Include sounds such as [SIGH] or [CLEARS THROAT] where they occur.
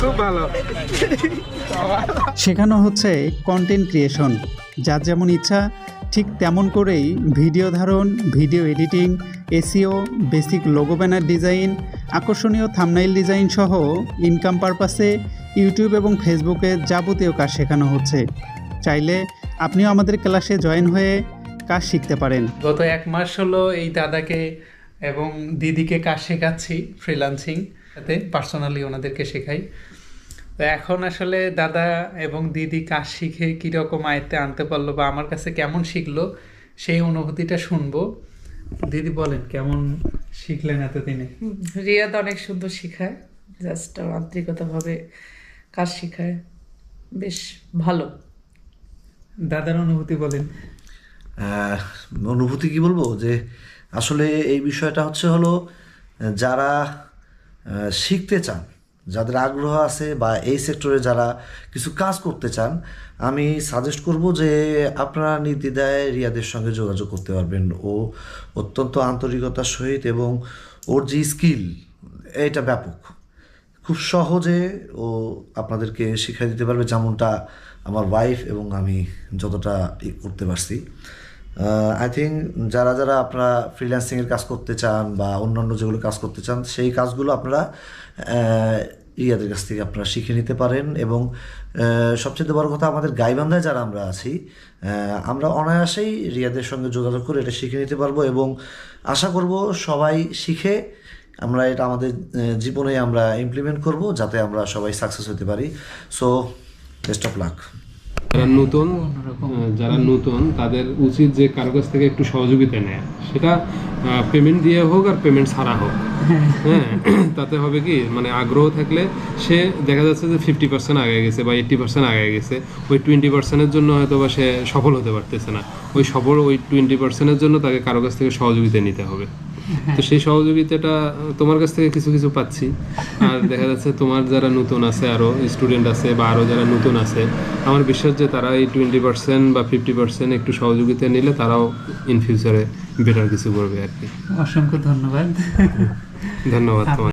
খুব ভালো। শেখানো হচ্ছে কন্টেন্ট ক্রিয়েশন যার যেমন ইচ্ছা ঠিক তেমন করেই ভিডিও ধারণ ভিডিও এডিটিং এসিও বেসিক লোগো ব্যানার ডিজাইন আকর্ষণীয় থামনাইল ডিজাইন সহ ইনকাম পারপাসে ইউটিউব এবং ফেসবুকে যাবতীয় কাজ শেখানো হচ্ছে। চাইলে আপনিও আমাদের ক্লাসে জয়েন হয়ে কাজ শিখতে পারেন। গত এক মাস হলো এই দাদাকে এবং দিদিকে কাজ শেখাচ্ছি ফ্রিলান্সিং সাথে পার্সোনালি ওনাদেরকে শেখাই। তো এখন আসলে দাদা এবং দিদি কাজ শিখে কীরকম আয়ত্তে আনতে পারল বা আমার কাছে কেমন শিখলো সেই অনুভূতিটা শুনব। দিদি বলেন কেমন শিখলেন এতদিনে? রিয়াদ অনেক সুন্দর শেখায় জাস্ট আন্তরিকতাভাবে কাজ শিখায় বেশ ভালো। দাদার অনুভূতি বলেন। অনুভূতি কি বলব? যে আসলে এই বিষয়টা হচ্ছে হলো যারা শিখতে চান, যাদের আগ্রহ আছে বা এই সেক্টরে যারা কিছু কাজ করতে চান, আমি সাজেস্ট করব যে আপনারা নির্দ্বিধায় রিয়াদের সঙ্গে যোগাযোগ করতে পারবেন। ও অত্যন্ত আন্তরিকতার সহিত এবং ওর যে স্কিল এটা ব্যাপক। খুব সহজে ও আপনাদেরকে শিখিয়ে দিতে পারবে যেমনটা আমার ওয়াইফ এবং আমি যতটা করতে পারছি। আই থিঙ্ক যারা যারা আপনারা ফ্রিল্যান্সিংয়ের কাজ করতে চান বা অন্যান্য যেগুলো কাজ করতে চান, সেই কাজগুলো আপনারা ইয়াদের কাছ থেকে আপনারা শিখে নিতে পারেন এবং সবচেয়ে বড় কথা আমাদের গাইবান্ধায় যারা আমরা আছি আমরা অনায়াসেই রিয়াদের সঙ্গে যোগাযোগ করে এটা শিখে নিতে পারব এবং আশা করব সবাই শিখে আমরা এটা আমাদের জীবনে আমরা ইমপ্লিমেন্ট করব যাতে আমরা সবাই সাকসেস হতে পারি। সো বেস্ট অফ লাক যারা নতুন যারা নতুন তাদের উচিত যে কারও কাছ থেকে একটু সহযোগিতা নেয়। সেটা পেমেন্ট দিয়ে হোক আর পেমেন্ট ছাড়া হোক। হ্যাঁ। [CLEARS THROAT] তাতে হবে কি মানে আগ্রহ থাকলে সে দেখা যাচ্ছে যে ফিফটি পার্সেন্ট আগে গেছে বা এইট্টি পার্সেন্ট আগে গেছে। ওই টোয়েন্টি পার্সেন্টের জন্য হয়তো বা সে সফল হতে পারতেছে না। ওই সফল ওই টোয়েন্টি পার্সেন্টের জন্য তাকে কারও কাছ থেকে সহযোগিতা নিতে হবে। তো সেই সহযোগিতাটা তোমার কাছ থেকে কিছু কিছু পাচ্ছি। আর দেখা যাচ্ছে তোমার যারা নতুন আছে আরও স্টুডেন্ট আছে বা আরও যারা নতুন আছে আমার বিশ্বাস যে তারা এই টোয়েন্টি পার্সেন্ট বা ফিফটি পার্সেন্ট একটু সহযোগিতা নিলে তারাও ইন ফিউচারে বেটার কিছু করবে আর কি। অসংখ্য ধন্যবাদ। ধন্যবাদ তোমার